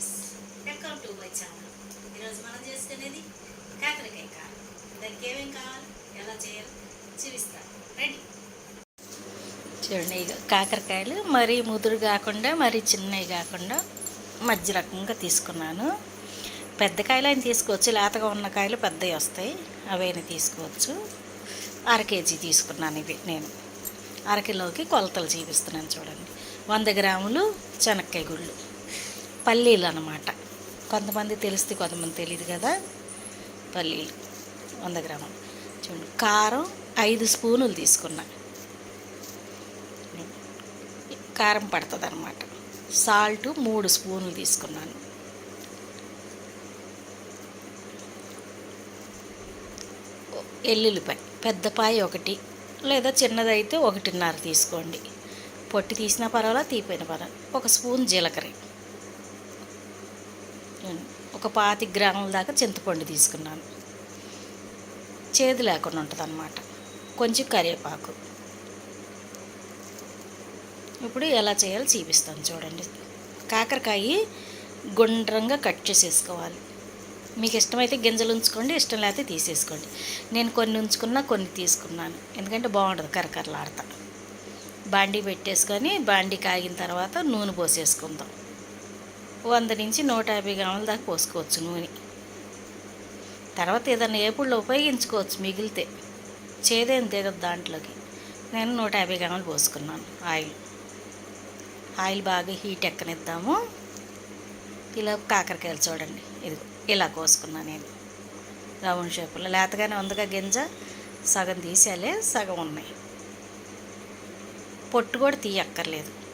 Friends welcome to my channel ఈరోజు మనం చేసుకునేది కాకరకాయ కారం దానికి ఏమేం కావాలి? ఎలా చేయాలి? చూపిస్తాను. రెడీ చూడండి కాకరకాయలు మరీ ముదురు కాకుండా మరీ చిన్నవి కాకుండా మధ్య రకంగా తీసుకున్నాను. పెద్ద కాయలు అయినా తీసుకోవచ్చు లేతగా ఉన్న కాయలు పెద్దవి వస్తాయి. అవైనా తీసుకోవచ్చు. అర కేజీ తీసుకున్నాను ఇవి నేను. అరకిలోకి కొలతలు చూపిస్తున్నాను చూడండి. వంద గ్రాములు శనక్కాయ గుళ్ళు. పల్లీలు అనమాట కొంతమంది తెలిస్తే కొంతమంది తెలియదు కదా. పల్లీలు వంద గ్రాములు. చూడండి కారం ఐదు స్పూనులు తీసుకున్నా. కారం పడుతుంది అనమాట సాల్ట్ మూడు స్పూన్లు తీసుకున్నాను. ఎల్లుల్లిపాయ పెద్దపాయ ఒకటి లేదా చిన్నదైతే ఒకటిన్నర తీసుకోండి. పొట్టి తీసినా పర్వాలా తీపోయిన పర్వాలా. ఒక స్పూన్ జీలకర్ర. ఒక పాతి గ్రాముల దాకా చింతపండు తీసుకున్నాను. చేదు లేకుండా ఉంటుంది అన్నమాట కొంచెం కరివేపాకు. ఇప్పుడు ఎలా చేయాలో చూపిస్తాను చూడండి. కాకరకాయ గుండ్రంగా కట్ చేసేసుకోవాలి. మీకు ఇష్టమైతే గింజలు ఉంచుకోండి ఇష్టం లేకపోతే తీసేసుకోండి. నేను కొన్ని ఉంచుకున్నా కొన్ని తీసుకున్నాను. ఎందుకంటే బాగుంటుంది కరకరలాడతా. బాండీ పెట్టేసుకొని బాండీ కాగిన తర్వాత నూనె పోసేసుకుందాం. వంద నుంచి నూట యాభై గ్రాముల దాకా పోసుకోవచ్చు నూనె. తర్వాత ఏదైనా ఏపుళ్ళు ఉపయోగించుకోవచ్చు మిగిలితే. చేదేం దిగదు దాంట్లోకి. నేను నూట యాభై గ్రాములు పోసుకున్నాను ఆయిల్. ఆయిల్ బాగా హీట్ ఎక్కనిద్దాము. ఇలా కాకరకాయలు చూడండి. ఇది ఇలా కోసుకున్నాను నేను. రౌండ్ షేప్లో. లేతగానే ఉందిగా గింజ. సగం తీసేయాలి సగం ఉన్నాయి. పొట్టు కూడా తీయక్కర్లేదు.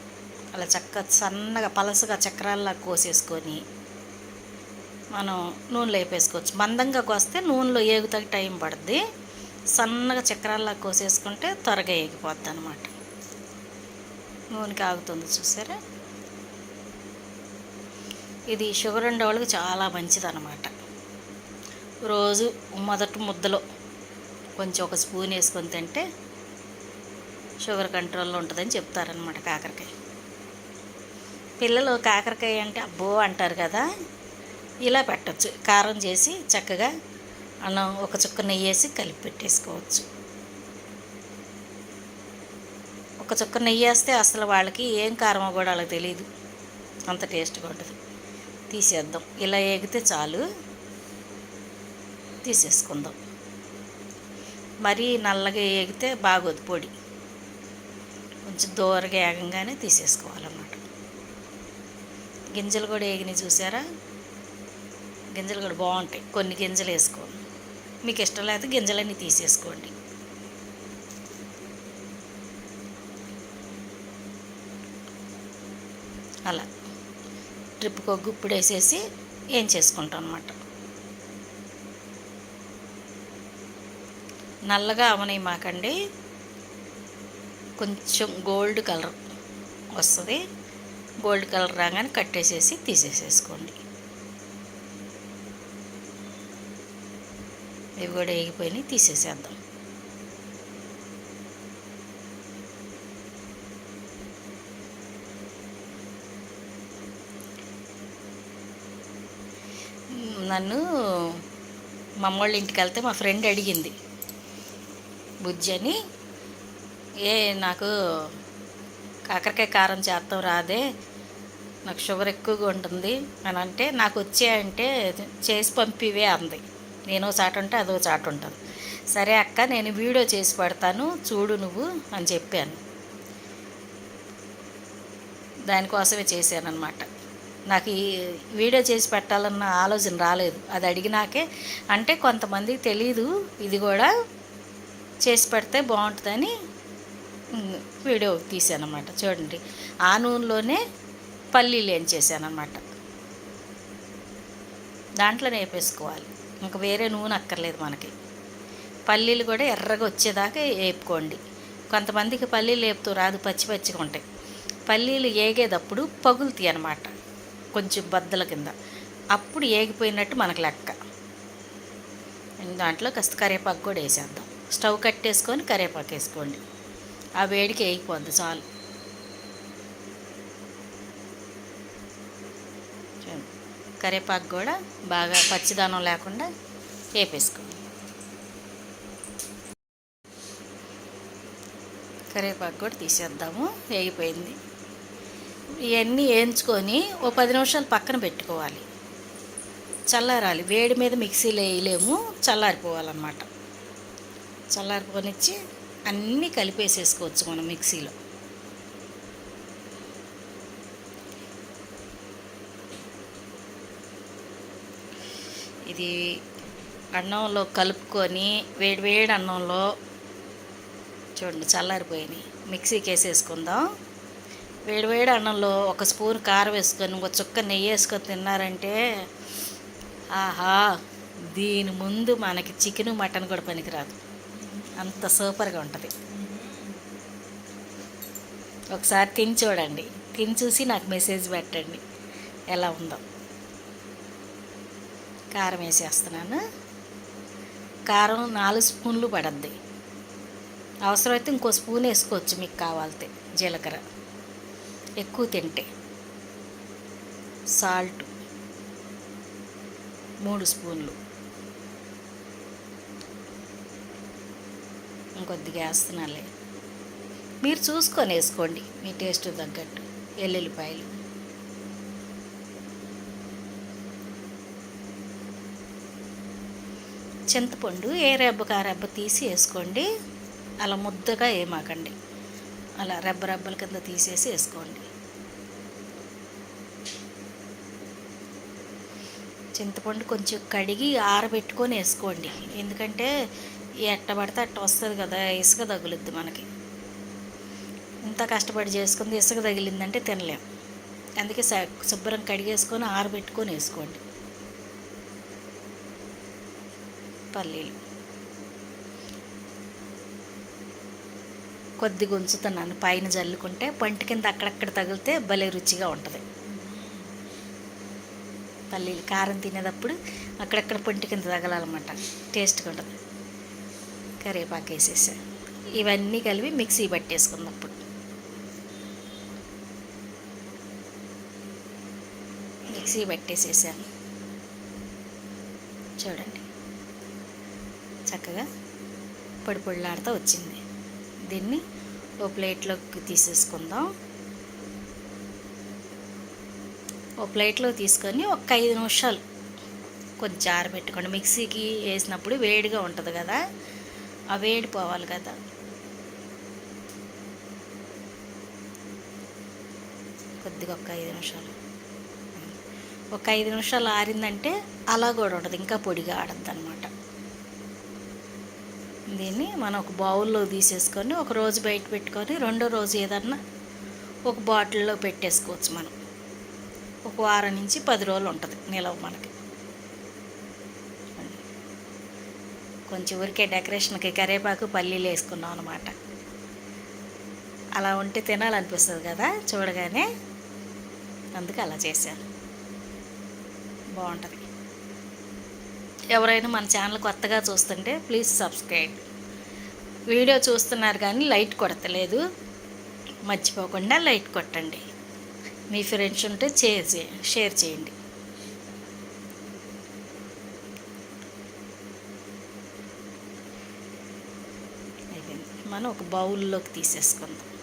అలా చక్క సన్నగా పలసగా చక్రాల్లా కోసేసుకొని మనం నూనెలో వేపేసుకోవచ్చు. మందంగా కోస్తే నూనెలో ఏగుతాకి టైం పడుద్ది. సన్నగా చక్రాల్లా కోసేసుకుంటే త్వరగా ఏగిపోద్ది అనమాట నూనెకి ఆగుతుంది చూసారా? ఇది షుగర్ ఉండే వాళ్ళకి చాలా మంచిది అనమాట రోజు మొదటి ముద్దలో కొంచెం ఒక స్పూన్ వేసుకొని తింటే షుగర్ కంట్రోల్లో ఉంటుందని చెప్తారనమాట కాకరకాయ. పిల్లలు కాకరకాయ అంటే అబ్బో అంటారు కదా ఇలా పెట్టచ్చు. కారం చేసి చక్కగా మనం ఒక చుక్క నెయ్యి వేసి కలిపి పెట్టేసుకోవచ్చు. ఒక చుక్క నెయ్యి వేస్తే అసలు వాళ్ళకి ఏం కారమో కూడా వాళ్ళకి తెలియదు అంత టేస్ట్గా ఉంటుంది. తీసేద్దాం. ఇలా ఏగితే చాలు. తీసేసుకుందాం. మరీ నల్లగా ఏగితే బాగోదు పొడి. కొంచెం దూరగా ఏగంగానే తీసేసుకోవాలన్నమాట. గింజలు కూడా ఏగినాయి చూసారా? గింజలు కూడా బాగుంటాయి. కొన్ని గింజలు వేసుకోండి. మీకు ఇష్టం లేకపోతే గింజలన్నీ తీసేసుకోండి. అలా. ట్రిప్కి ఒక గుప్పుడు వేసేసి ఏం చేసుకుంటాం అనమాట నల్లగా అవనవి మాకండి. కొంచెం గోల్డ్ కలర్ వస్తుంది. గోల్డ్ కలర్ రాగానే కట్టేసేసి తీసేసేసుకోండి. ఇవి కూడా వేగిపోయినాయి తీసేసేద్దాం. నన్ను మా ఇంటికి వెళ్తే మా ఫ్రెండ్ అడిగింది బుజ్జి అని ఏ నాకు కాకరకాయ కారం చేస్తాం రాదే. నాకు షుగర్ ఎక్కువగా ఉంటుంది. అని అంటే నాకు వచ్చాయంటే చేసి పంపివే అంది. నేను చాట ఉంటే అదో చాట ఉంటుంది. సరే అక్క నేను వీడియో చేసి పెడతాను. చూడు నువ్వు అని చెప్పాను. దానికోసమే చేశాను అనమాట నాకు ఈ వీడియో చేసి పెట్టాలన్న ఆలోచన రాలేదు. అది అడిగినాకే అంటే కొంతమందికి తెలీదు. ఇది కూడా చేసి పెడితే బాగుంటుందని వీడియో తీసానమాట చూడండి. ఆ నూనెలోనే పల్లీలు ఏం చేశానమాట దాంట్లోనే వేపేసుకోవాలి. ఇంకా వేరే నూనె అక్కర్లేదు మనకి. పల్లీలు కూడా ఎర్రగా వచ్చేదాకా వేపుకోండి. కొంతమందికి పల్లీలు వేపుతూ రాదు పచ్చి పచ్చిగా ఉంటాయి. పల్లీలు ఏగేటప్పుడు పగులుతాయి అనమాట కొంచెం బద్దల కింద. అప్పుడు ఏగిపోయినట్టు మనకు లెక్క. దాంట్లో కాస్త కరివేపాకు కూడా వేసేద్దాం. స్టవ్ కట్టేసుకొని కరివేపాకు వేసుకోండి. ఆ వేడికి వేగిపోద్ది చాలు. కరివేపాకు కూడా బాగా పచ్చిదానం లేకుండా వేపేసుకోండి కరివేపాకు కూడా తీసేద్దాము వేగిపోయింది. ఇవన్నీ వేయించుకొని ఓ పది నిమిషాలు పక్కన పెట్టుకోవాలి. చల్లారాలి వేడి మీద మిక్సీలో వేయలేము చల్లారిపోవాలన్నమాట. చల్లారిపోనిచ్చి అన్నీ కలిపేసేసుకోవచ్చు మనం మిక్సీలో. ఇది అన్నంలో కలుపుకొని వేడి వేడి అన్నంలో చూడండి చల్లారిపోయినాయి. మిక్సీకి వేసేసుకుందాం వేడి వేడి అన్నంలో ఒక స్పూన్ కారం వేసుకొని ఒక చుక్క నెయ్యి వేసుకొని తిన్నారంటే ఆహా దీని ముందు మనకి చికెన్ మటన్ కూడా పనికిరాదు. అంత సూపర్గా ఉంటుంది. ఒకసారి తిని చూడండి. తిని చూసి నాకు మెసేజ్ పెట్టండి. ఎలా ఉందో. కారం వేసేస్తున్నాను. కారం నాలుగు స్పూన్లు పడద్ది. అవసరమైతే ఇంకో స్పూన్ వేసుకోవచ్చు మీకు కావాలితే జీలకర్ర. ఎక్కువ తింటే. సాల్ట్. మూడు స్పూన్లు. కొద్దిగా వేస్తున్నాలే మీరు చూసుకొని వేసుకోండి మీ టేస్ట్ తగ్గట్టు ఎల్లుల్లిపాయలు. చింతపండు ఏ రెబ్బకు ఆ రెబ్బ తీసి వేసుకోండి. అలా ముద్దగా ఏమాకండి. అలా రెబ్బ రెబ్బల కింద తీసేసి వేసుకోండి. చింతపండు కొంచెం కడిగి ఆరబెట్టుకొని వేసుకోండి. ఎందుకంటే ఎట్ట పడితే అట్ట వస్తుంది కదా ఇసుక తగులుద్ది మనకి. ఇంత కష్టపడి చేసుకుంది ఇసుక తగిలిందంటే తినలేం. అందుకే శుభ్రం కడిగేసుకొని ఆరబెట్టుకొని వేసుకోండి. పల్లీలు. కొద్దిగా ఉంచుతున్నాను పైన జల్లుకుంటే పంట కింద అక్కడక్కడ తగిలితే భలే రుచిగా ఉంటుంది. పల్లీలు కారం తినేటప్పుడు అక్కడక్కడ పంట కింద తగలాలన్నమాట టేస్ట్గా ఉంటుంది. కరివేపాకు వేసేసా ఇవన్నీ కలిపి మిక్సీ పట్టేసుకుందాం అప్పుడు మిక్సీ పట్టేసేసాను. చూడండి. చక్కగా పొడి పొడిలాడుతూ వచ్చింది. దీన్ని ఓ ప్లేట్లోకి తీసేసుకుందాం. ఓ ప్లేట్లో తీసుకొని ఒక ఐదు నిమిషాలు కొంచెం ఆరబెట్టుకోండి. మిక్సీకి వేసినప్పుడు వేడిగా ఉంటుంది కదా. ఆ వేడి పోవాలి కదా. కొద్దిగా ఒక ఐదు నిమిషాలు. ఒక ఐదు నిమిషాలు ఆరిందంటే అలా కూడా ఉంటుంది ఇంకా పొడిగా ఆడద్దు అనమాట దీన్ని మనం ఒక బౌల్లో తీసేసుకొని ఒక రోజు బయట పెట్టుకొని రెండో రోజు ఏదన్నా ఒక బాటిల్లో పెట్టేసుకోవచ్చు మనం. ఒక వారం నుంచి పది రోజులు ఉంటుంది నిలవ మనకి. కొంచెం ఊరికే డెకరేషన్కి కరేపాకు పల్లీలు వేసుకున్నాం అనమాట అలా ఉంటే తినాలనిపిస్తుంది కదా చూడగానే. అందుకు అలా చేశాను. బాగుంటుంది. ఎవరైనా మన ఛానల్ కొత్తగా చూస్తుంటే ప్లీజ్ సబ్స్క్రైబ్. వీడియో చూస్తున్నారు కానీ లైట్ కొడతలేదు. మర్చిపోకుండా లైట్ కొట్టండి. మీ ఫ్రెండ్స్ ఉంటే షేర్ చేయండి షేర్ చేయండి అయిపోయింది మనం ఒక బౌల్లోకి తీసేసుకుందాం.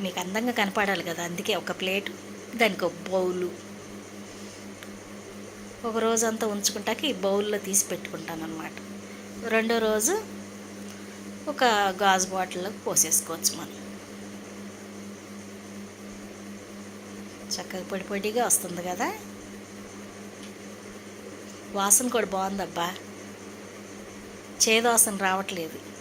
మీకు అందంగా కనపడాలి కదా అందుకే ఒక ప్లేట్ దానికి ఒక బౌలు. ఒక రోజు అంతా ఉంచుకుంటాక ఈ బౌల్లో తీసి పెట్టుకుంటాను అనమాట రెండో రోజు ఒక గాజు బాటిల్లో పోసేసుకోవచ్చు మనం. చక్కగా పొడి పొడిగా వస్తుంది కదా. వాసన కూడా బాగుందబ్బా. చేదు రావట్లేదు.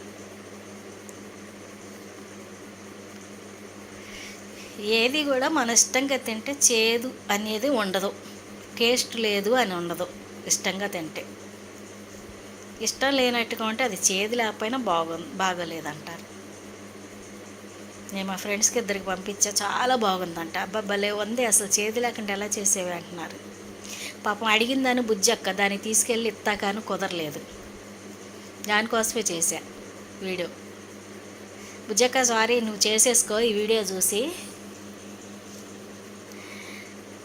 ఏది కూడా మన ఇష్టంగా తింటే చేదు అనేది ఉండదు. టేస్ట్ లేదు అని ఉండదు. ఇష్టంగా తింటే. ఇష్టం లేనట్టుగా ఉంటే అది చేదు లేకపోయినా బాగు బాగోలేదంటారు. నేను మా ఫ్రెండ్స్కి ఇద్దరికి పంపించా చాలా బాగుందంట. అబ్బా భలే ఉంది అసలు చేదు లేకుండా ఎలా చేసేవి అంటున్నారు. పాపం అడిగిందని బుజ్జక్క దాన్ని తీసుకెళ్ళి ఇత్తాకాను కుదరలేదు. దానికోసమే చేశా వీడియో. బుజ్జక్క సారీ నువ్వు చేసేసుకో ఈ వీడియో చూసి.